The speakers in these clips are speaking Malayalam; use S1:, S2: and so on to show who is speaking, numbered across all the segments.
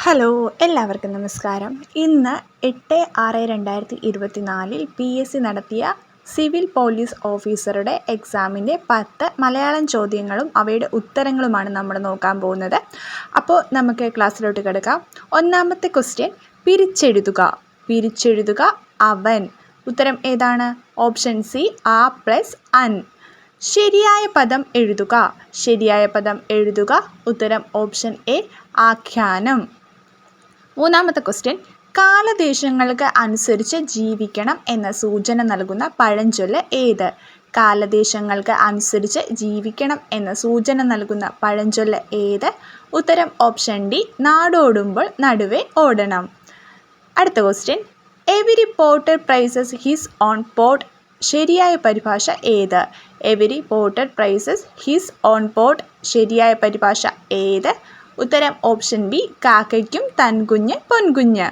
S1: ഹലോ എല്ലാവർക്കും നമസ്കാരം. ഇന്ന് എട്ട് ആറ് രണ്ടായിരത്തി ഇരുപത്തി നാലിൽ പി എസ് സി നടത്തിയ സിവിൽ പോലീസ് ഓഫീസറുടെ എക്സാമിന്റെ പത്ത് മലയാളം ചോദ്യങ്ങളും അവയുടെ ഉത്തരങ്ങളുമാണ് നമ്മൾ നോക്കാൻ പോകുന്നത്. അപ്പോൾ നമുക്ക് ക്ലാസ്സിലോട്ട് കിടക്കാം. ഒന്നാമത്തെ ക്വസ്റ്റ്യൻ പിരിച്ചെഴുതുക. പിരിച്ചെഴുതുക അവൻ. ഉത്തരം ഏതാണ്? ഓപ്ഷൻ സി ആ പ്ലസ് അൻ. ശരിയായ പദം എഴുതുക. ശരിയായ പദം എഴുതുക. ഉത്തരം ഓപ്ഷൻ എ ആഖ്യാനം. മൂന്നാമത്തെ ക്വസ്റ്റ്യൻ കാലദേശങ്ങൾക്ക് അനുസരിച്ച് ജീവിക്കണം എന്ന സൂചന നൽകുന്ന പഴഞ്ചൊല്ല് ഏത്? കാലദേശങ്ങൾക്ക് അനുസരിച്ച് ജീവിക്കണം എന്ന സൂചന നൽകുന്ന പഴഞ്ചൊല്ല് ഏത്? ഉത്തരം ഓപ്ഷൻ ഡി നാടോടുമ്പോൾ നടുവേ ഓടണം. അടുത്ത question every potter praises his own pot ശരിയായ പരിഭാഷ ഏത്? Every potter praises his own pot ശരിയായ പരിഭാഷ ഏത്? ഉത്തരം ഓപ്ഷൻ ബി കാക്കയ്ക്കും തൻകുഞ്ഞ് പൊൻകുഞ്ഞ്.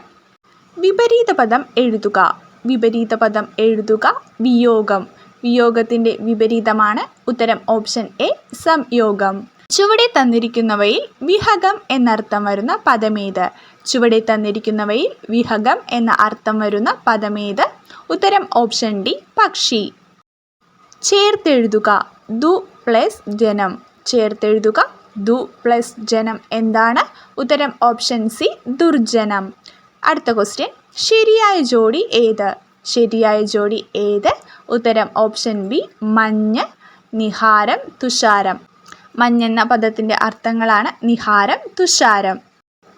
S1: വിപരീത പദം എഴുതുക. വിപരീത പദം എഴുതുക വിയോഗം. വിയോഗത്തിന്റെ വിപരീതമാണ് ഉത്തരം ഓപ്ഷൻ എ സംയോഗം. ചുവടെ തന്നിരിക്കുന്നവയിൽ വിഹകം എന്നർത്ഥം വരുന്ന പദമേത്? ചുവടെ തന്നിരിക്കുന്നവയിൽ വിഹകം എന്ന അർത്ഥം വരുന്ന പദമേത്? ഉത്തരം ഓപ്ഷൻ ഡി പക്ഷി. ചേർത്തെഴുതുക. ദു പ്ലസ് ജനം. ചേർത്തെഴുതുക ദു പ്ലസ് ജനം എന്താണ്? ഉത്തരം ഓപ്ഷൻ സി ദുർജനം. അടുത്ത ക്വസ്റ്റ്യൻ ശരിയായ ജോഡി ഏത്? ശരിയായ ജോഡി ഏത്? ഉത്തരം ഓപ്ഷൻ ബി മഞ്ഞ് നിഹാരം തുഷാരം. മഞ്ഞെന്ന പദത്തിന്റെ അർത്ഥങ്ങളാണ് നിഹാരം തുഷാരം.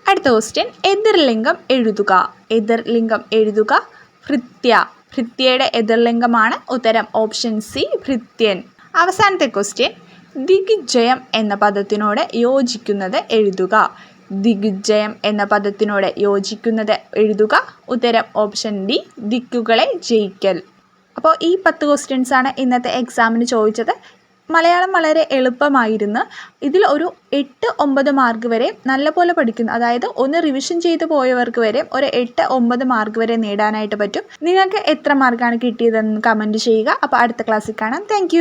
S1: അടുത്ത ക്വസ്റ്റ്യൻ എതിർലിംഗം എഴുതുക. എതിർലിംഗം എഴുതുക ഭൃത്യ. ഭൃത്യയുടെ എതിർലിംഗമാണ് ഉത്തരം ഓപ്ഷൻ സി ഭൃത്യൻ. അവസാനത്തെ ക്വസ്റ്റ്യൻ ദിഗ്ജയം എന്ന പദത്തിനോട് യോജിക്കുന്നത് എഴുതുക. ദിഗ്ജയം എന്ന പദത്തിനോട് യോജിക്കുന്നത് എഴുതുക. ഉത്തരം ഓപ്ഷൻ ഡി ദിക്കുകളെ ജയിക്കൽ. അപ്പോൾ ഈ പത്ത് ക്വസ്റ്റ്യൻസ് ആണ് ഇന്നത്തെ എക്സാമിന് ചോദിച്ചത്. മലയാളം വളരെ എളുപ്പമായിരുന്നു. ഇതിൽ ഒരു എട്ട് ഒമ്പത് മാർക്ക് വരെ നല്ലപോലെ പഠിക്കുന്നു. അതായത് ഒന്ന് റിവിഷൻ ചെയ്തു പോയവർക്ക് വരെ ഒരു എട്ട് ഒമ്പത് മാർക്ക് വരെ നേടാനായിട്ട് പറ്റും. നിങ്ങൾക്ക് എത്ര മാർക്കാണ് കിട്ടിയതെന്ന് കമന്റ് ചെയ്യുക. അപ്പോൾ അടുത്ത ക്ലാസ്സിൽ കാണാം. താങ്ക്